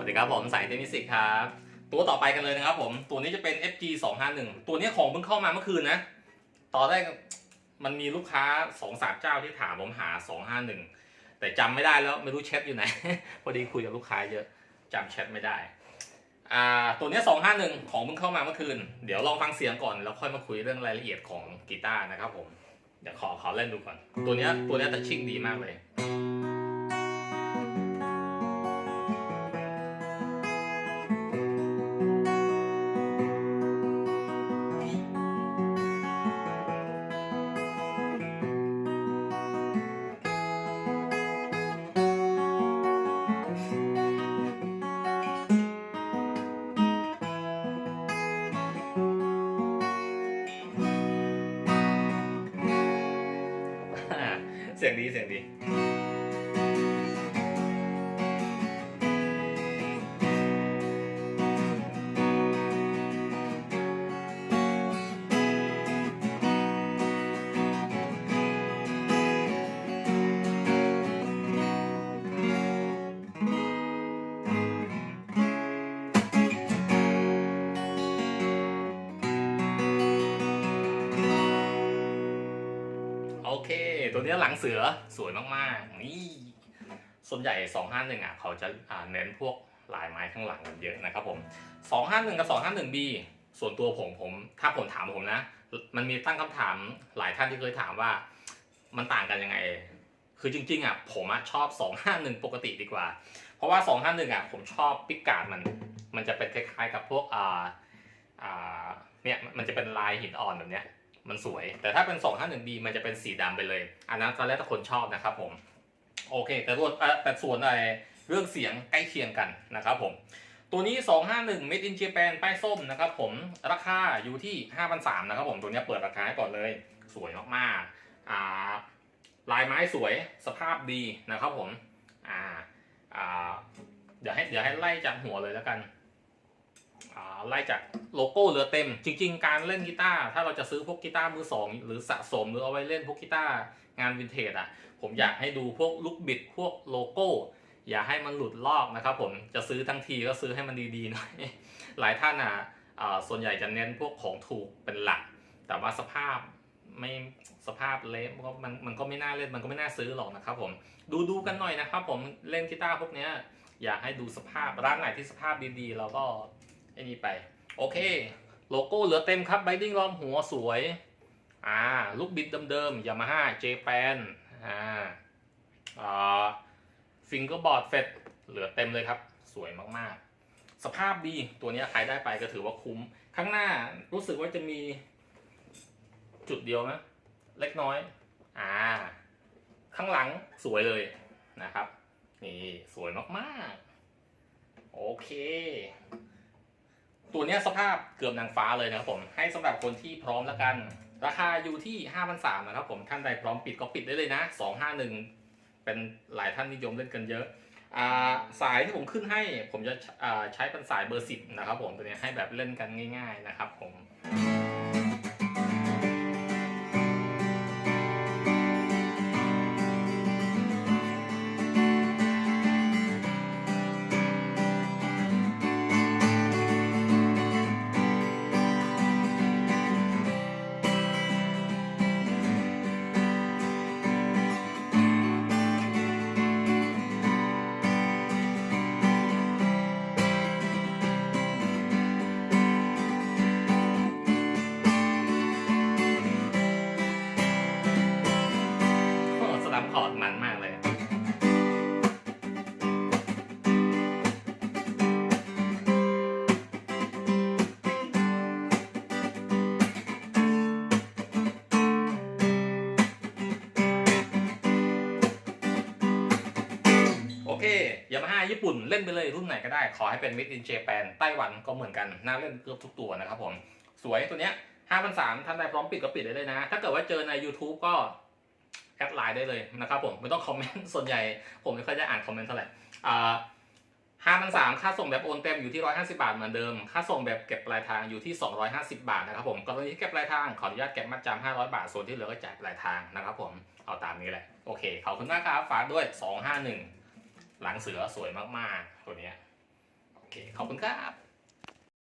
วัสดีครับผมสายเทนนิสิกครับ ตัวต่อไปกันเลยนะครับผมตัวนี้จะเป็น FG 251ตัวนี้ของเพิ่งเข้ามาเมื่อคืนนะตอนแรกมันมีลูกค้า2อสามเจ้าที่ถามผมหา 251 แต่จำไม่ได้แล้วไม่รู้แชทอยู่ไหน พอดีคุยกับลูกค้าเยอะจำแชทไม่ได้อ่าตัวนี้ 251 ของเพิ่งเข้ามาเมื่อคืน เดี๋ยวลองฟังเสียงก่อนแล้วค่อยมาคุยเรื่องรายละเอียดของกีตาร์นะครับผมเดี๋ยวขอขอเล่นดูก่อน ตัวนี้ตัวนี้ยแต่ชิ่งดีมากเลย เสียงดีเสียงดี ตัวเนี้ยหลังเสือสวยมากๆนี่ส่วนใหญ่251อะเขาจะอ่าเน้นพวกลายไม้ข้างหลังกันเยอะนะครับผม251กับ 251B ส่วนตัวผมผม ถ้าผมถามผมนะ มันมีตั้งคำถามหลายท่านที่เคยถามว่ามันต่างกันยังไง คือจริงๆอะผมอะชอบ 251 ปกติดีกว่า เพราะว่า 251อะผมชอบปิกการ์ดมัน มันจะเป็นคล้ายๆกับพวกอ่าอ่าเนี่ยมันจะเป็นลายหินอ่อนแบบเนี้ย มันสวย แต่ถ้าเป็น 251B มันจะเป็นสีดำไปเลย อันนั้นก็แล้วแต่คนชอบนะครับผม โอเค แต่ส่วนแต่ส่วนอะไรเรื่องเสียงใกล้เคียงกันนะครับผม ตัวนี้ 251 Made in Japan ป้ายส้มนะครับผม ราคาอยู่ที่ 5,300นะครับผม ตัวนี้เปิดราคาให้ก่อนเลย สวยมากๆอ่าลายไม้สวย สภาพดีนะครับผม อ่า อ่า เดี๋ยวให้ เดี๋ยวให้ไล่จากหัวเลยแล้วกัน ไล่จากโลโก้เรือเต็ม จริง ๆ การเล่นกีตาร์ถ้าเราจะซื้อพวกกีตาร์มือสองหรือสะสมหรือเอาไว้เล่นพวกกีตาร์งานวินเทจอะผมอยากให้ดูพวกลูกบิดพวกโลโก้ อย่าให้มันหลุดลอกนะครับผมจะซื้อทั้งทีก็ซื้อให้มันดีๆหน่อยหลายท่านอะส่วนใหญ่จะเน้นพวกของถูกเป็นหลัก แต่ว่าสภาพไม่สภาพเละมันมันก็ไม่น่าเล่นมันก็ไม่น่าซื้อหรอกนะครับผมดูดูกันหน่อยนะครับผมเล่นกีตาร์พวกเนี้ยอยากให้ดูสภาพร้านไหนที่สภาพดีๆ เราก็ ไอ้นี่ไป โอเค โลโก้เหลือเต็มครับไบดิ้งล้อมหัวสวย อ่า ลูกบิดเดิมๆยามาฮ่าเจแปนอ่าอ่าฟิงเกอร์บอร์ดเฟดเหลือเต็มเลยครับ สวยมากๆ สภาพดีตัวนี้ใครได้ไปก็ถือว่าคุ้ม ข้างหน้ารู้สึกว่าจะมีจุดเดียวนะ เล็กน้อย อ่า ข้างหลังสวยเลยนะครับ นี่ สวยมาก ๆ โอเค ตัวนี้สภาพเกือบนางฟ้าเลยนะครับผม ให้สำหรับคนที่พร้อมแล้วกัน ราคาอยู่ที่5,300นะครับผมท่านใดพร้อมปิดก็ปิดได้เลยนะ251เป็นหลายท่านนิยมเล่นกันเยอะอ่าสายที่ผมขึ้นให้ผมจะใช้เป็นสายเบอร์10นะครับผมตัวนี้ให้แบบเล่นกันง่าย ๆนะครับผม ยามาฮ่าญี่ปุ่นเล่นไปเลยรุ่นไหนก็ได้ ขอให้เป็น Made in Japan ไต้หวันก็เหมือนกัน น่าเล่นเกือบทุกตัวนะครับผม สวยตัวเนี้ย5,300ท่านใดพร้อมปิดก็ปิดได้เลยนะ ถ้าเกิดว่าเจอใน YouTube ก็แอดไลน์ได้เลยนะครับผมไม่ต้องคอมเมนต์ส่วนใหญ่ ผมไม่ค่อยจะอ่านคอมเมนต์เท่าไหร่ห้าพันสามค่าส่งแบบโอนเต็มอยู่ที่ร้อยห้าสิบาทเหมือนเดิม ค่าส่งแบบเก็บปลายทางอยู่ที่สองร้อยห้าสิบาทนะครับผมกรณีที่เก็บปลายทางขออนุญาตเก็บมัดจำห้าร้อยบาทส่วนที่เหลือก็จ่ายปลายทางนะครับผมเอาตามนี้แหละโอเคขอบคุณมากครับฝากด้วยสองห้าหนึ่ง หลังเสือสวยมากๆ ตัวเนี้ยเค ขอบคุณครับ